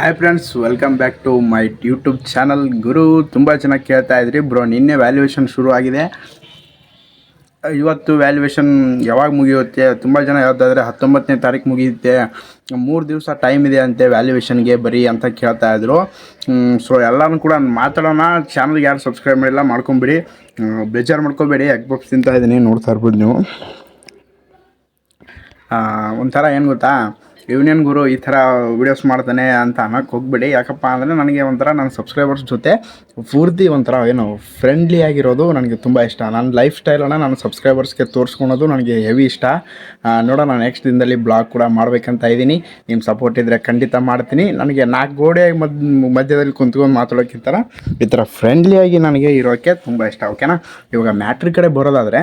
Hi friends welcome back to my YouTube channel ಗುರು, ತುಂಬ ಚೆನ್ನಾಗಿ ಕೇಳ್ತಾ ಇದ್ರಿ. ಬ್ರೋ, ನಿನ್ನೆ ವ್ಯಾಲ್ಯೂಯೇಷನ್ ಶುರು ಆಗಿದೆ. ಇವತ್ತು ವ್ಯಾಲ್ಯೂಯೇಷನ್ ಯಾವಾಗ ಮುಗಿಯುತ್ತೆ? ತುಂಬ ಜನ ಯಾವುದಾದ್ರೆ ಹತ್ತೊಂಬತ್ತನೇ ತಾರೀಕು ಮುಗಿಯುತ್ತೆ. ಮೂರು ದಿವಸ ಟೈಮ್ ಇದೆ ಅಂತೆ ವ್ಯಾಲ್ಯೂಯೇಷನ್ಗೆ ಬರೀ ಅಂತ ಕೇಳ್ತಾ ಇದ್ರು. ಸೊ ಎಲ್ಲನೂ ಕೂಡ ಮಾತಾಡೋಣ. ಚಾನಲ್ಗೆ ಯಾರು ಸಬ್ಸ್ಕ್ರೈಬ್ ಮಾಡಿಲ್ಲ, ಮಾಡ್ಕೊಂಬಿಡಿ. ಬೇಜಾರು ಮಾಡ್ಕೋಬೇಡಿ. ಎಗ್ ಬಾಕ್ಸ್ ತಿಂತಾ ಇದ್ದೀನಿ ನೋಡ್ತಾ ಇರ್ಬೋದು ನೀವು. ಒಂಥರ ಏನು ಗೊತ್ತಾ? ಇವನೇನು ಗುರು ಈ ಥರ ವೀಡಿಯೋಸ್ ಮಾಡ್ತಾನೆ ಅಂತ ಅನ್ನೋಕ್ಕೆ ಹೋಗ್ಬಿಡಿ. ಯಾಕಪ್ಪ ಅಂದರೆ ನನಗೆ ಒಂಥರ ನನ್ನ ಸಬ್ಸ್ಕ್ರೈಬರ್ಸ್ ಜೊತೆ ಪೂರ್ತಿ ಒಂಥರ ಏನು ಫ್ರೆಂಡ್ಲಿ ಆಗಿರೋದು ನನಗೆ ತುಂಬ ಇಷ್ಟ. ನನ್ನ ಲೈಫ್ ಸ್ಟೈಲನ್ನು ನನ್ನ ಸಬ್ಸ್ಕ್ರೈಬರ್ಸ್ಗೆ ತೋರಿಸ್ಕೊಳೋದು ನನಗೆ ಹೆವಿ ಇಷ್ಟ. ನೋಡೋಣ ನೆಕ್ಸ್ಟ್ ದಿನದಲ್ಲಿ ಬ್ಲಾಗ್ ಕೂಡ ಮಾಡಬೇಕಂತ ಇದ್ದೀನಿ. ನಿಮ್ಮ ಸಪೋರ್ಟ್ ಇದ್ದರೆ ಖಂಡಿತ ಮಾಡ್ತೀನಿ. ನನಗೆ ನಾಲ್ಕು ಗೋಡೆ ಮದ್, ಮಧ್ಯದಲ್ಲಿ ಕುಂತ್ಕೊಂಡು ಮಾತಾಡೋಕ್ಕಿಂತ ಈ ಥರ ಫ್ರೆಂಡ್ಲಿಯಾಗಿ ನನಗೆ ಇರೋಕ್ಕೆ ತುಂಬ ಇಷ್ಟ ಓಕೆನಾ ಇವಾಗ ಮ್ಯಾಟ್ರಿ ಕಡೆ ಬರೋದಾದರೆ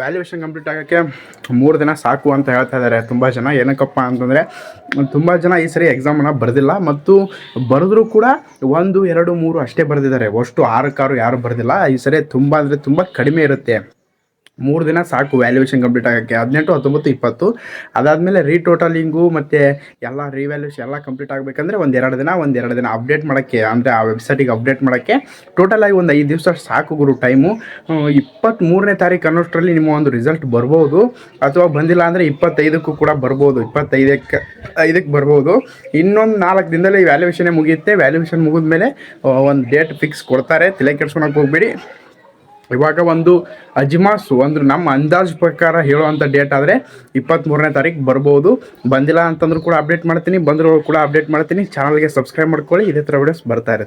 ವ್ಯಾಲ್ಯೂಯೇಷನ್ ಕಂಪ್ಲೀಟ್ ಆಗೋಕ್ಕೆ ಮೂರು ದಿನ ಸಾಕು ಅಂತ ಹೇಳ್ತಾ ಇದ್ದಾರೆ ತುಂಬ ಜನ. ಏನಕ್ಕಪ್ಪ ಅಂತಂದರೆ ತುಂಬ ಜನ ಈ ಸರಿ ಎಕ್ಸಾಮನ್ನು ಬರೆದಿಲ್ಲ ಮತ್ತು ಬರೆದ್ರೂ ಕೂಡ ಒಂದು, ಎರಡು, ಮೂರು ಅಷ್ಟೇ ಬರೆದಿದ್ದಾರೆ. ಅಷ್ಟು ಆರಕ್ಕಾರು ಯಾರು ಬರೆದಿಲ್ಲ. ಈ ಸರಿ ತುಂಬ ಅಂದರೆ ತುಂಬ ಕಡಿಮೆ ಇರುತ್ತೆ. ಮೂರು ದಿನ ಸಾಕು ವ್ಯಾಲ್ಯೂಯೇಷನ್ ಕಂಪ್ಲೀಟ್ ಆಗೋಕ್ಕೆ. ಹದಿನೆಂಟು, ಹತ್ತೊಂಬತ್ತು, ಇಪ್ಪತ್ತು. ಅದಾದಮೇಲೆ ರೀಟೋಟಲಿಂಗು ಮತ್ತು ಎಲ್ಲ ರಿವ್ಯಾಲ್ಯೂಷನ್ ಎಲ್ಲ ಕಂಪ್ಲೀಟ್ ಆಗಬೇಕಂದ್ರೆ ಒಂದು ಎರಡು ದಿನ, ಒಂದು ಎರಡು ದಿನ ಅಪ್ಡೇಟ್ ಮಾಡೋಕ್ಕೆ, ಅಂದರೆ ಆ ವೆಬ್ಸೈಟಿಗೆ ಅಪ್ಡೇಟ್ ಮಾಡೋಕ್ಕೆ ಟೋಟಲಾಗಿ ಒಂದು ಐದು ದಿವಸ ಸಾಕು ಗುರು ಟೈಮು ಇಪ್ಪತ್ತ್ಮೂರನೇ ತಾರೀಕು ಅನ್ನೋಷ್ಟರಲ್ಲಿ ನಿಮ್ಮ ಒಂದು ರಿಸಲ್ಟ್ ಬರ್ಬೋದು. ಅಥವಾ ಬಂದಿಲ್ಲ ಅಂದರೆ ಇಪ್ಪತ್ತೈದಕ್ಕೂ ಕೂಡ ಬರ್ಬೋದು, ಇಪ್ಪತ್ತೈದಕ್ಕೆ, ಐದಕ್ಕೆ ಬರ್ಬೋದು. ಇನ್ನೊಂದು ನಾಲ್ಕು ದಿನದಲ್ಲಿ ವ್ಯಾಲ್ಯೂಯೇಷನೇ ಮುಗಿಯುತ್ತೆ. ವ್ಯಾಲ್ಯೂಯೇಷನ್ ಮುಗಿದ್ಮೇಲೆ ಒಂದು ಡೇಟ್ ಫಿಕ್ಸ್ ಕೊಡ್ತಾರೆ. ತಲೆ ಕೆಡ್ಸ್ಕೊಳಕ್ಕೆ ಹೋಗ್ಬೇಡಿ. ಇವಾಗ ಒಂದು ಅಜ್ಮಾಸು, ಅಂದ್ರೆ ನಮ್ಮ ಅಂದಾಜು ಪ್ರಕಾರ ಹೇಳುವಂಥ ಡೇಟ್ ಆದರೆ ಇಪ್ಪತ್ತ್ಮೂರನೇ ತಾರೀಕು ಬರ್ಬೋದು. ಬಂದಿಲ್ಲ ಅಂತಂದ್ರೂ ಕೂಡ ಅಪ್ಡೇಟ್ ಮಾಡ್ತೀನಿ ಬಂದರೂ ಕೂಡ ಅಪ್ಡೇಟ್ ಮಾಡ್ತೀನಿ. ಚಾನಲ್ಗೆ ಸಬ್ಸ್ಕ್ರೈಬ್ ಮಾಡ್ಕೊಳ್ಳಿ, ಇದೇ ಥರ ವಿಡಿಯೋಸ್ ಬರ್ತಾ ಇರುತ್ತೆ.